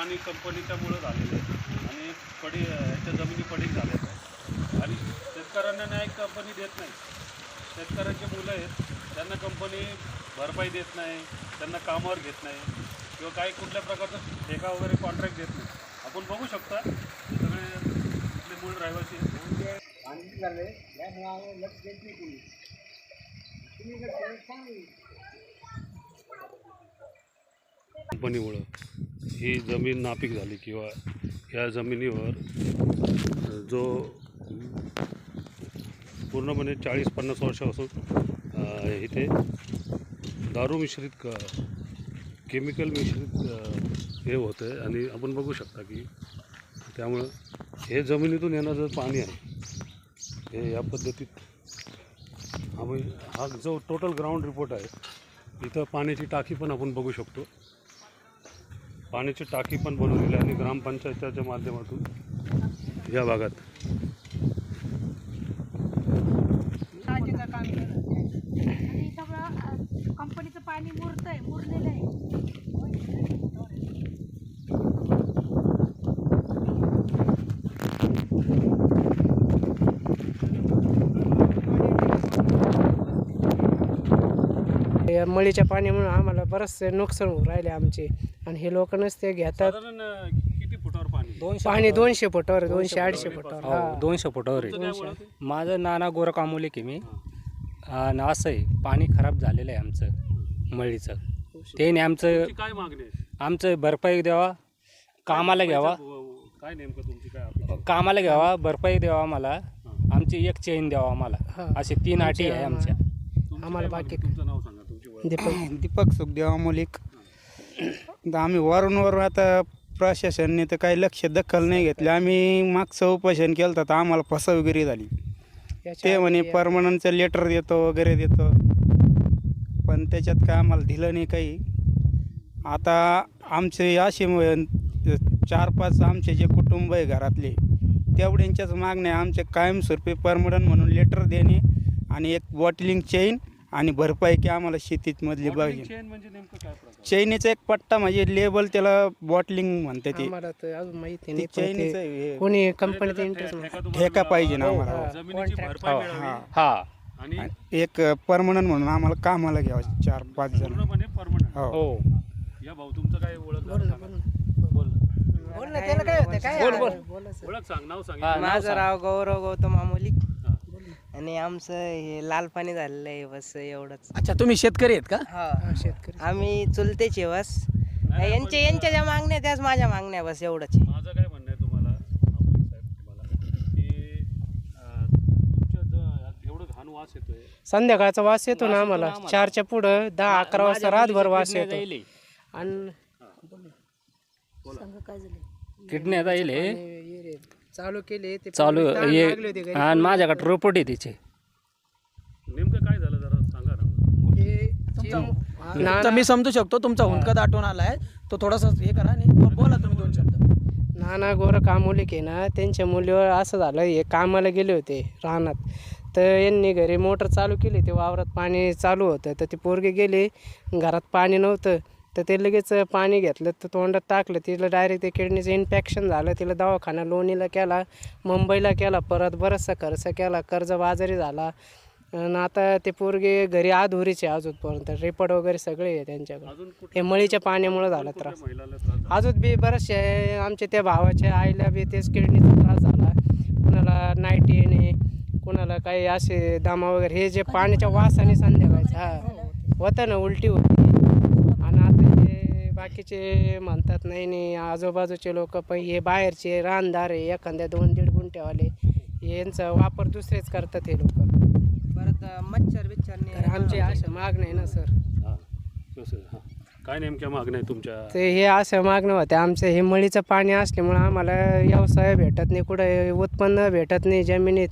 पाणी कंपनीच्यामुळं झालेलं आहे. आणि पडी याच्या जमिनी पडीक झालेल्या आहे आणि शेतकऱ्यांना न्याय कंपनी देत नाही. शेतकऱ्यांचे मुलं आहेत. त्यांना कंपनी भरपाई देत नाही. त्यांना कामावर घेत नाही. किंवा काही कुठल्या प्रकारचं ठेका वगैरे कॉन्ट्रॅक्ट देत नाही. आपण बघू शकता. हे सगळे इथले मूळ रहिवासी आहेत. कंपनीमुळं. ही जमीन नापीक झाली किंवा या जमिनीवर जो पूर्णपणे चाळीस पन्नास वर्षापासून इथे दारू मिश्रित क केमिकल मिश्रित हे होतं आहे आणि आपण बघू शकता की त्यामुळं हे जमिनीतून येणारं पाणी आहे हे या पद्धतीत आम्ही हा जो टोटल ग्राउंड रिपोर्ट आहे इथं पाण्याची टाकी पण आपण बघू शकतो. पाण्याची टाकी पण बनवलेली आहे आणि ग्रामपंचायतीच्या माध्यमातून या भागात काळजीचं काम केलं आणि सगळं अ, कंपनीचं पाणी मुरतंय मुरलेलं आहे या मळीच्या पाण्यामुळे आम्हाला बरंचसे नुकसान होऊ राहिले आमचे. आणि हे लोक नसते घेतात. साधारण अ, किती फुटावर पाणी? पाणी दोनशे फुटावर आहे, दोनशे अडीचशे फुटावर. हो हा. दोनशे फुटावर आहे? माझं नाना गोरख आमोले की मी. आणि असं आहे पाणी खराब झालेलं आहे आमचं मळीचं. त्याने आमचं तुमची काय मागणी आहे? आमचं भरपाई द्यावा कामाला घ्यावा. काय नेमकं तुमची काय अपेक्षा? कामाला घ्यावा भरपाई द्यावा आम्हाला आमची एक चेन द्यावा आम्हाला हा. असे तीन अटी आहे आमच्या तुमची आम्हाला काय बाकी? तुमचं नाव सांगा. दीपक. दीपक सुखदेव अमोलिक तर आम्ही वारंवार आता प्रशासनाने तर काही लक्ष दखल नाही घेतली. आम्ही मागचं उपोषण केलं तर आम्हाला फसवेगिरी झाली. ते म्हणे परमनंटचं लेटर देतो वगैरे देतो. पण त्याच्यात काय आम्हाला दिलं नाही काही. आता आमचे असे चार पाच आमचे जे कुटुंब आहे घरातले तेवढ्यांच्याच मागण्या आमचे कायमस्वरूपी परमनंट म्हणून लेटर देणे आणि एक बॉटलिंग चेन आणि भरपाई की आम्हाला शेतीत मधली Bottling पाहिजे chain म्हणजे नेमकं काय प्रकार चैनीचा एक पट्टा म्हणजे लेबल त्याला बॉटलिंग म्हणते ते आम्हाला तर अजून माहिती ते नाही पण चैनीचं ते हे कोणी कंपनीचं इंटरेस्ट ठेका पाहिजे ना मिळावा. आम्हाला. हो, जमिनीची. भरपाई हो. मिळावी हा आणि एक परमनंट म्हणून आम्हाला कामाला घ्यावं चार पाच जण पूर्णपणे परमनंट हो हो या भाऊ तुमचं काय ओळख बोल ना, सांगा. बोल ना. बोल बोल ना त्याला काय होतं काय बोल, बोल. बोलायचं. ओळख सांग नाव सांग हा, नाव माझं. राव गौरव गौतम आमोली हा. आणि आमचं हे लाल पाणी झालेलं आहे बस एवढंच. अच्छा तुम्ही शेतकरी आहेत का? हा. शेतकरी. आम्ही चुलतेचे बस. नाही, यांच्या ज्या मागण्या त्याच माझ्या मागण्या बस एवढंच आहे. माझं काय म्हणणं आहे तुम्हाला अमोलिक साहेब तुम्हाला की अं, तुमच्या जो एवढं घाण वास येतोय. संध्याकाळचा वास येतो ना आम्हाला. चारच्या पुढं दहा अकरा वाजता रातभर वास किडनी येतो. जाईल. आणि सांगा काय झालं? किडनी जाईल. हे. रे, चालू केले ते चालू लागली होती घरी. आणि माझ्याकडे रोपट आहे तिचे. नेमकं काय झालं जरा सांगा ना. हे हा, तर मी समजू शकतो तुमचा हुंदका दाटून आलाय. तो थोडासा हे करा आणि मग बोला तुम्ही दोन शब्द. नाना गोर कामोलिक आहे ना त्यांच्या मुलीवर असं झालं हे कामाला गेले होते रानात. तर यांनी घरी मोटर चालू केली ते वावरात पाणी चालू होतं. तर ती पोरगे गेले घरात पाणी नव्हतं. तर ते लगेच पाणी घेतलं तर तोंडात टाकलं. तिला डायरेक्ट ते किडनीचं इन्फेक्शन झालं. तिला दवाखाना लोणीला केला मुंबईला केला परत बराचसा खर्च केला कर्ज बाजारी झाला. आणि आता ते पोरगे घरी अधुरीचे अजूनपर्यंत. रिपोर्ट वगैरे सगळे आहे त्यांच्याकडे. हे मळीच्या पाण्यामुळे झाला त्रास? अजून बी बरेचसे आमच्या त्या भावाच्या आईला बी तेच किडनीचा त्रास झाला. कुणाला नाईट येणे कुणाला काही असे दमा वगैरे. हे जे पाण्याच्या वासाने संध्याकाळचं हा. होतं ना उलटी होती. हे बाकीचे म्हणतात नाही नाही आजूबाजूचे लोक पण हे बाहेरचे रानदार आहे एखाद्या दोन दीड गुंठेवाले यांचा वापर दुसरेच करतात हे लोक. परत मच्छर बिच्छर आमचे असं मागणं आहे ना सर. हा हा. काय नेमक्या मागण्या आहे तुमच्या? ते हे असं मागणं होतं आमचं हे मळीचं पाणी असल्यामुळं आम्हाला व्यवसाय भेटत नाही कुठं उत्पन्न भेटत नाही जमिनीत.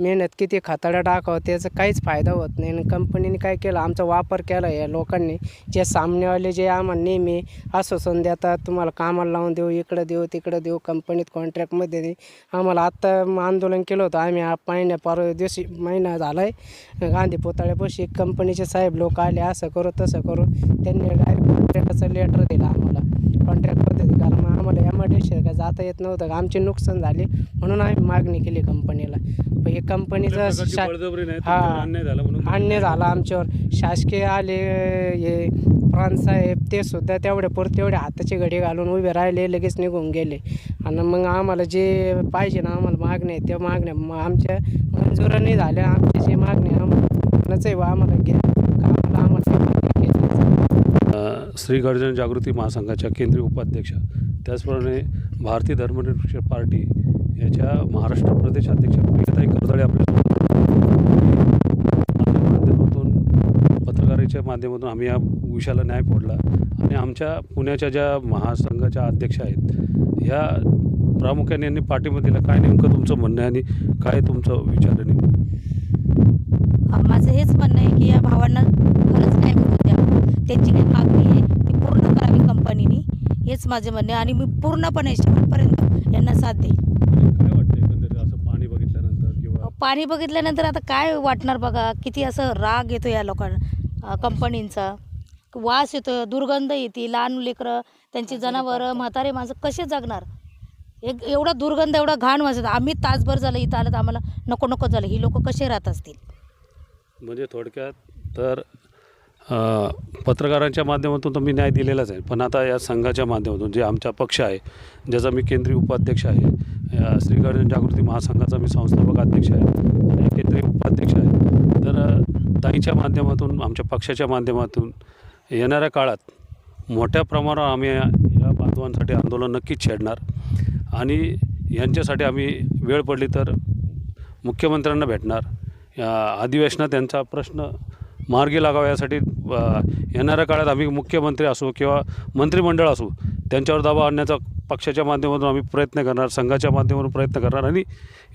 मेहनत किती खताडा टाकावं त्याचा काहीच फायदा होत नाही. आणि कंपनीने काय केलं आमचा वापर केला या लोकांनी. जे सामनेवाले जे आम्हाला नेहमी आश्वासन देतात तुम्हाला कामाला लावून देऊ इकडं देऊ तिकडं देऊ कंपनीत कॉन्ट्रॅक्टमध्ये दे. आम्हाला आत्ता आंदोलन केलं होतं. आम्ही हा महिन्या परवा दिवशी महिना झाला आहे गांधी पुतळ्यापाशी कंपनीचे साहेब लोक आले असं करू तसं करू. त्यांनी डायरेक्ट कॉन्ट्रॅक्टाचं लेटर दिलं आम्हाला. कॉन्ट्रॅक्ट पद्धती कारण मग आम्हाला एमर्जन्सी काय जाता येत नव्हतं. आमचे नुकसान झाले म्हणून आम्ही मागणी केली कंपनीला. हे कंपनीचं शा हा. अन्य झाला आमच्यावर. शासकीय आले हे प्रांत साहेब ते सुद्धा तेवढे पुरते तेवढे हाताची घडी घालून उभे राहिले लगेच निघून गेले. आणि मग आम्हाला जे पाहिजे ना आम्हाला मागण्या आहेत त्या मागण्या आमच्या मंजुरा नाही झाल्या. आमची जी मागणी आहे, आम्हाला आहे बा आम्हाला घ्या. कामाला आम्हाला श्री गर्जन जागृती महासंघाच्या केंद्रीय उपाध्यक्षा त्याचप्रमाणे भारतीय धर्मनिरपेक्ष पार्टी याच्या महाराष्ट्र प्रदेश अध्यक्ष प्रियताई कर्दळे आपल्या माध्यमातून पत्रकाराच्या माध्यमातून आम्ही या विषयाला न्याय फोडला. आणि आमच्या पुण्याच्या ज्या महासंघाच्या अध्यक्ष आहेत ह्या प्रामुख्याने यांनी पाठिंबा दिला. काय नेमकं तुमचं म्हणणं आहे आणि काय तुमचं विचार आहे नेमकं? माझं हेच म्हणणं आहे की या भावांना खरंच न्याय मिळू द्या. त्यांची काही मागणी आहे ती पूर्ण करावी कंपनीने. हेच माझे म्हणणे आहे आणि मी पूर्णपणे शेवटपर्यंत यांना साथ देईल काय वाटतं एकंदरीत असं पाणी बघितल्यानंतर किंवा पाणी बघितल्यानंतर आता काय वाटणार बघा? किती असं राग येतो या लोकांना. कंपनींचा. वास येतो दुर्गंध येते लहान लेकरं त्यांची जनावरं म्हातारे माणसं कसे जगणार? एक एवढा दुर्गंध एवढा घाण वास येतो. आम्ही तासभर झालं इथं आलं तर आम्हाला नको नको झालं. ही लोक कसे राहत असतील? म्हणजे थोडक्यात तर पत्रकारांच्या माध्यमातून तर मी न्याय दिलेलाच आहे. पण आता या संघाच्या माध्यमातून जे आमचा पक्ष आहे ज्याचा मी केंद्रीय उपाध्यक्ष आहे श्रीगर्जन जागृती महासंघाचा मी संस्थापक अध्यक्ष आहे आणि केंद्रीय उपाध्यक्ष आहे. तर ताईच्या माध्यमातून आमच्या पक्षाच्या माध्यमातून येणाऱ्या काळात मोठ्या प्रमाणावर आम्ही या बांधवांसाठी आंदोलन नक्कीच छेडणार. आणि यांच्यासाठी आम्ही वेळ पडली तर मुख्यमंत्र्यांना भेटणार. या अधिवेशनात त्यांचा प्रश्न मार्गी लागावा यासाठी येणाऱ्या काळात आम्ही मुख्यमंत्री असू किंवा मंत्रिमंडळ असू त्यांच्यावर दबाव आणण्याचा पक्षाच्या माध्यमातून आम्ही प्रयत्न करणार संघाच्या माध्यमातून प्रयत्न करणार. आणि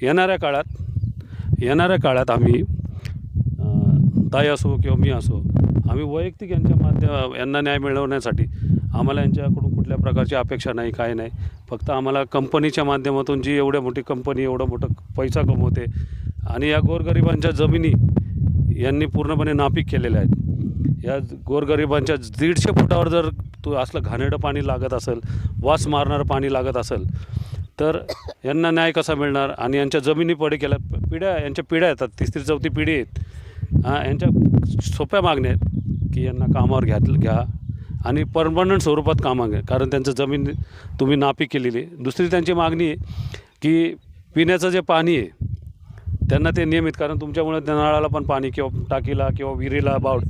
येणाऱ्या काळात येणाऱ्या काळात आम्ही ताई असो किंवा मी असो आम्ही वैयक्तिक यांच्या माध्यम यांना न्याय मिळवण्यासाठी आम्हाला यांच्याकडून कुठल्या प्रकारची अपेक्षा नाही काय नाही. फक्त आम्हाला कंपनीच्या माध्यमातून जी एवढ्या मोठी कंपनी एवढं मोठं पैसा कमवते आणि या गोरगरिबांच्या जमिनी यांनी पूर्णपणे नापीक केलेल्या आहेत. या गोरगरिबांच्या दीडशे फुटावर जर तू असलं घाणेरडं पाणी लागत असेल वास मारणारं पाणी लागत असेल तर यांना न्याय कसा मिळणार? आणि यांच्या जमिनी पडे केल्या पिढ्या यांच्या पिढ्या येतात तिसरी चौथी पिढी आहेत हां यांच्या सोप्या मागण्या आहेत की यांना कामावर घ्या घ्या. आणि परमनंट स्वरूपात कामा घ्या. कारण त्यांचं जमीन तुम्ही नापीक केलेली आहे. दुसरी त्यांची मागणी आहे की पिण्याचं जे पाणी आहे त्यांना ते नियमित कारण तुमच्यामुळे नळाला पण पाणी किंवा टाकीला किंवा विहिरीला बावड.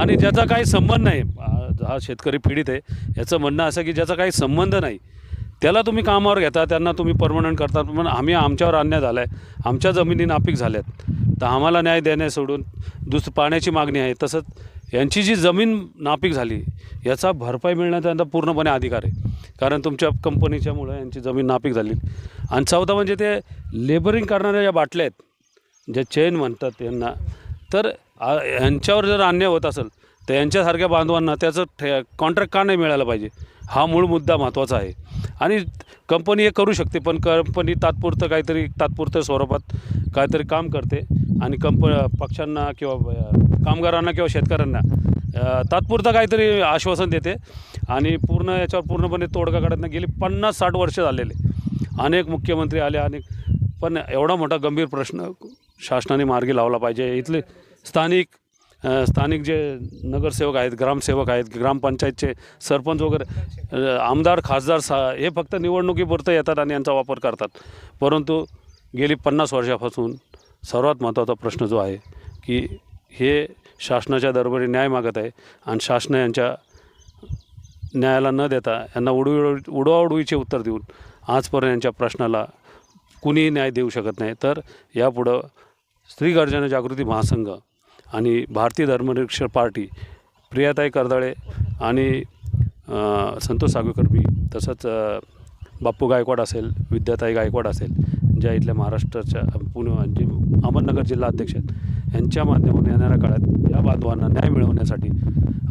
आणि ज्याचा काही संबंध नाही हा शेतकरी पीडित आहे याचं म्हणणं असं की ज्याचा काही संबंध नाही त्याला तुम्ही कामावर घेता त्यांना तुम्ही परमनंट करता. पण आम्ही आमच्यावर अन्याय झाला आहे आमच्या जमिनी नापीक झाल्यात. तर आम्हाला न्याय देण्या सोडून दुस पाण्याची मागणी आहे. तसंच यांची जी जमीन नापीक झाली याचा भरपाई मिळण्याचा त्यांचा पूर्णपणे अधिकार आहे. कारण तुमच्या कंपनीच्यामुळं यांची जमीन नापीक झाली. आणि चौथा म्हणजे ते लेबरिंग करणाऱ्या ज्या बाटल्या आहेत ज्या चेन म्हणतात यांना तर यांच्यावर जर अन्याय होत असेल तर यांच्यासारख्या बांधवांना त्याचं ठे कॉन्ट्रॅक्ट का नाही मिळायला पाहिजे? हा मूळ मुद्दा महत्त्वाचा आहे. आणि कंपनी हे करू शकते पण कंपनी तात्पुरतं काहीतरी तात्पुरतं स्वरूपात काहीतरी काम करते. आणि कंप पक्षांना किंवा कामगारांना किंवा शेतकऱ्यांना तात्पुरतं काहीतरी आश्वासन देते. आणि पूर्ण याच्यावर पूर्णपणे तोडगा काढत नाही. गेली पन्नास साठ वर्ष झालेले. अनेक मुख्यमंत्री आले अनेक पण एवढा मोठा गंभीर प्रश्न शासनाने मार्गी लावला पाहिजे. इथले स्थानिक स्थानिक जे नगरसेवक आहेत ग्रामसेवक आहेत ग्रामपंचायतचे सरपंच वगैरे आमदार खासदार सा हे फक्त निवडणुकीपुरतं येतात आणि यांचा वापर करतात. परंतु गेली पन्नास वर्षापासून सर्वात महत्त्वाचा प्रश्न जो आहे की हे शासनाच्या दरबारी न्याय मागत आहे आणि शासन यांच्या न्यायाला न देता यांना उडवी उडवाउडवीचे उत्तर देऊन आजपर्यंत यांच्या प्रश्नाला कुणीही न्याय देऊ शकत नाही. तर यापुढं स्त्रीगर्जन जागृती महासंघ आणि भारतीय धर्मनिरपेक्ष पार्टी प्रियाताई कर्दळे आणि संतोष सागवेकर बी तसंच बाप्पू गायकवाड असेल विद्याताई गायकवाड असेल ज्या इथल्या महाराष्ट्राच्या पुणे जे अहमदनगर जिल्हा अध्यक्ष आहेत यांच्या माध्यमातून येणाऱ्या काळात या बांधवांना न्याय मिळवण्यासाठी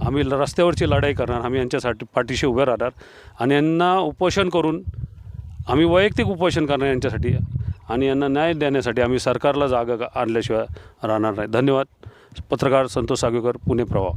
आम्ही रस्त्यावरची लढाई करणार आम्ही यांच्यासाठी पाठीशी उभे राहणार आणि यांना उपोषण करून आम्ही वैयक्तिक उपोषण करणार यांच्यासाठी आणि यांना न्याय देण्यासाठी आम्ही सरकारला जागा आणल्याशिवाय राहणार नाही. धन्यवाद. पत्रकार सन्तोष आगेकर पुणे प्रभाव।